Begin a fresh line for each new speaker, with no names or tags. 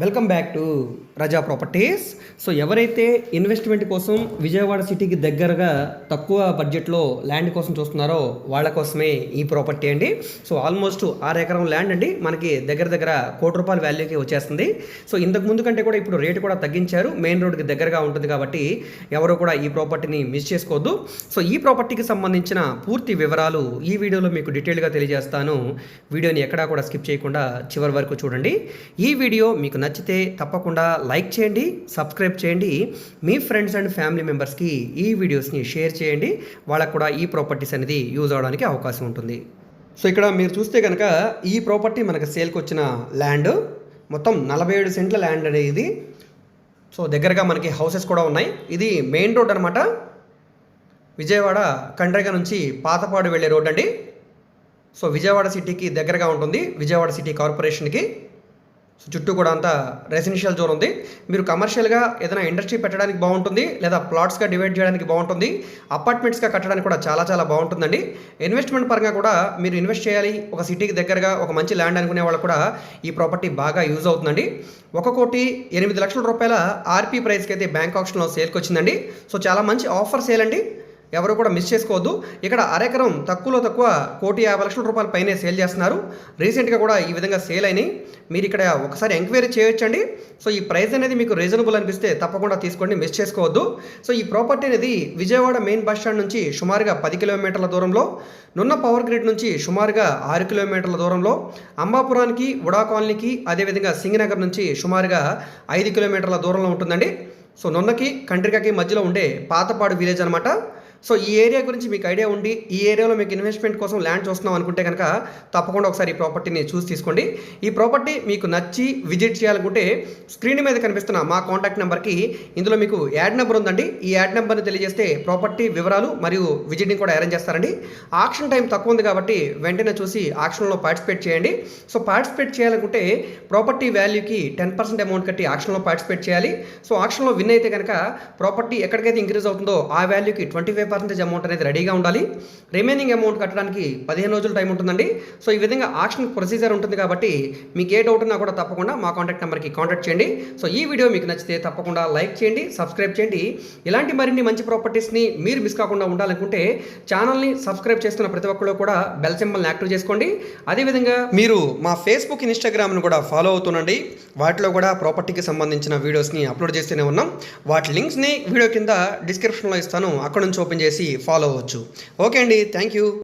Welcome back to Raza properties so ఎవరైతే investment కోసం విజయవాడ సిటీకి దగ్గరగా తక్కువ బడ్జెట్లో ల్యాండ్ కోసం చూస్తున్నారో వాళ్ళ కోసమే ఈ ప్రాపర్టీ అండి. సో ఆల్మోస్ట్ ఆరు ఎకరం ల్యాండ్ అండి. మనకి దగ్గర దగ్గర కోటి రూపాయల వాల్యూకి వచ్చేస్తుంది. సో ఇంతకు ముందు కంటే కూడా ఇప్పుడు రేటు కూడా తగ్గించారు. మెయిన్ రోడ్కి దగ్గరగా ఉంటుంది కాబట్టి ఎవరు కూడా ఈ ప్రాపర్టీని మిస్ చేసుకోవద్దు. సో ఈ ప్రాపర్టీకి సంబంధించిన పూర్తి వివరాలు ఈ వీడియోలో మీకు డీటెయిల్గా తెలియజేస్తాను. వీడియోని ఎక్కడా కూడా స్కిప్ చేయకుండా చివరి వరకు చూడండి. ఈ వీడియో మీకు నచ్చితే తప్పకుండా లైక్ చేయండి సబ్స్క్రైబ్ చేయండి. మీ ఫ్రెండ్స్ అండ్ ఫ్యామిలీ మెంబర్స్కి ఈ వీడియోస్ని షేర్ చేయండి. వాళ్ళకు కూడా ఈ ప్రాపర్టీస్ అనేది యూజ్ అవడానికి అవకాశం ఉంటుంది. సో ఇక్కడ మీరు చూస్తే కనుక ఈ ప్రాపర్టీ మనకు సేల్కి వచ్చిన ల్యాండ్ మొత్తం నలభై ఏడు సెంట్ల ల్యాండ్ అనేది. ఇది సో దగ్గరగా మనకి హౌసెస్ కూడా ఉన్నాయి. ఇది మెయిన్ రోడ్ అనమాట విజయవాడ కండ్రిగ నుంచి పాతపాడు వెళ్ళే రోడ్ అండి. సో విజయవాడ సిటీకి దగ్గరగా ఉంటుంది. విజయవాడ సిటీ కార్పొరేషన్కి. చుట్టూ కూడా అంతా రెసిడెన్షియల్ జోన్ ఉంది. మీరు కమర్షియల్గా ఏదైనా ఇండస్ట్రీ పెట్టడానికి బాగుంటుంది లేదా ప్లాట్స్గా డివైడ్ చేయడానికి బాగుంటుంది అపార్ట్మెంట్స్గా కట్టడానికి కూడా చాలా చాలా బాగుంటుందండి. ఇన్వెస్ట్మెంట్ పరంగా కూడా మీరు ఇన్వెస్ట్ చేయాలి ఒక సిటీకి దగ్గరగా ఒక మంచి ల్యాండ్ అనుకునే వాళ్ళు కూడా ఈ ప్రాపర్టీ బాగా యూజ్ అవుతుందండి. ఒక కోటి ఎనిమిది లక్షల రూపాయల ఆర్పీ ప్రైస్కి అయితే బ్యాంక్ ఆప్షన్లో సేల్కి వచ్చిందండి. సో చాలా మంచి ఆఫర్ సేల్ అండి. ఎవరు కూడా మిస్ చేసుకోవద్దు. ఇక్కడ అరెకరం తక్కువలో తక్కువ కోటి యాభై లక్షల రూపాయల పైనే సేల్ చేస్తున్నారు. రీసెంట్గా కూడా ఈ విధంగా సేల్ అయినాయి. మీరు ఇక్కడ ఒకసారి ఎంక్వైరీ చేయొచ్చండి. సో ఈ ప్రైస్ అనేది మీకు రీజనబుల్ అనిపిస్తే తప్పకుండా తీసుకోండి మిస్ చేసుకోవద్దు. సో ఈ ప్రాపర్టీ అనేది విజయవాడ మెయిన్ బస్ స్టాండ్ నుంచి సుమారుగా పది కిలోమీటర్ల దూరంలో నున్న పవర్ గ్రిడ్ నుంచి సుమారుగా ఆరు కిలోమీటర్ల దూరంలో అంబాపురానికి ఉడా కాలనీకి అదేవిధంగా సింగనగర్ నుంచి సుమారుగా ఐదు కిలోమీటర్ల దూరంలో ఉంటుందండి. సో నొన్నకి కండ్రికకి మధ్యలో ఉండే పాతపాడు విలేజ్ అనమాట సో ఈ ఏరియా గురించి మీకు ఐడియా ఉండి ఈ ఏరియాలో మీకు ఇన్వెస్ట్మెంట్ కోసం ల్యాండ్ చూస్తున్నాం అనుకుంటే కనుక తప్పకుండా ఒకసారి ఈ ప్రాపర్టీని చూసి తీసుకోండి. ఈ ప్రాపర్టీ మీకు నచ్చి విజిట్ చేయాలనుకుంటే స్క్రీన్ మీద కనిపిస్తున్న మా కాంటాక్ట్ నెంబర్కి ఇందులో మీకు యాడ్ నెంబర్ ఉందండి. ఈ యాడ్ నెంబర్ని తెలియజేస్తే ప్రాపర్టీ వివరాలు మరియు విజిటింగ్ కూడా అరేంజ్ చేస్తారండి. ఆక్షన్ టైం తక్కువ ఉంది కాబట్టి వెంటనే చూసి ఆక్షన్లో పార్టిసిపేట్ చేయండి. సో పార్టిసిపేట్ చేయాలనుకుంటే ప్రాపర్టీ వాల్యూకి టెన్ పర్సెంట్ అమౌంట్ కట్టి ఆక్షన్లో పార్టిసిపేట్ చేయాలి. సో ఆక్షన్లో విన్ అయితే కనుక ప్రాపర్టీ ఎక్కడికైతే ఇంక్రీజ్ అవుతుందో ఆ వాల్యూకి ట్వంటీ ఫైవ్ పర్సెంటేజ్ అమౌంట్ అనేది రెడీగా ఉండాలి. రిమైనింగ్ అమౌంట్ కట్టడానికి పదిహేను రోజులు టైం ఉంటుందండి. సో ఈ విధంగా ఆక్షన్ ప్రొసీజర్ ఉంటుంది కాబట్టి మీకు ఏ డౌట్ ఉన్నా కూడా తప్పకుండా మా కాంటాక్ట్ నెంబర్కి కాంటాక్ట్ చేయండి. సో ఈ వీడియో మీకు నచ్చితే తప్పకుండా లైక్ చేయండి సబ్స్క్రైబ్ చేయండి. ఇలాంటి మరిన్ని మంచి ప్రాపర్టీస్ని మీరు మిస్ కాకుండా ఉండాలనుకుంటే ఛానల్ని సబ్స్క్రైబ్ చేస్తున్న ప్రతి ఒక్కరు కూడా బెల్ సింబల్ని యాక్టివ్ చేసుకోండి. అదేవిధంగా మీరు మా ఫేస్బుక్ ఇన్స్టాగ్రామ్ను కూడా ఫాలో అవుతుండండి. వాటిలో కూడా ప్రాపర్టీకి సంబంధించిన వీడియోస్ని అప్లోడ్ చేస్తూనే ఉన్నాం. వాటి లింక్స్ని వీడియో కింద డిస్క్రిప్షన్లో ఇస్తాను. అక్కడ నుంచి ఓపెన్ చేసి ఫాలో అవ్వచ్చు. ఓకే అండి. Thank you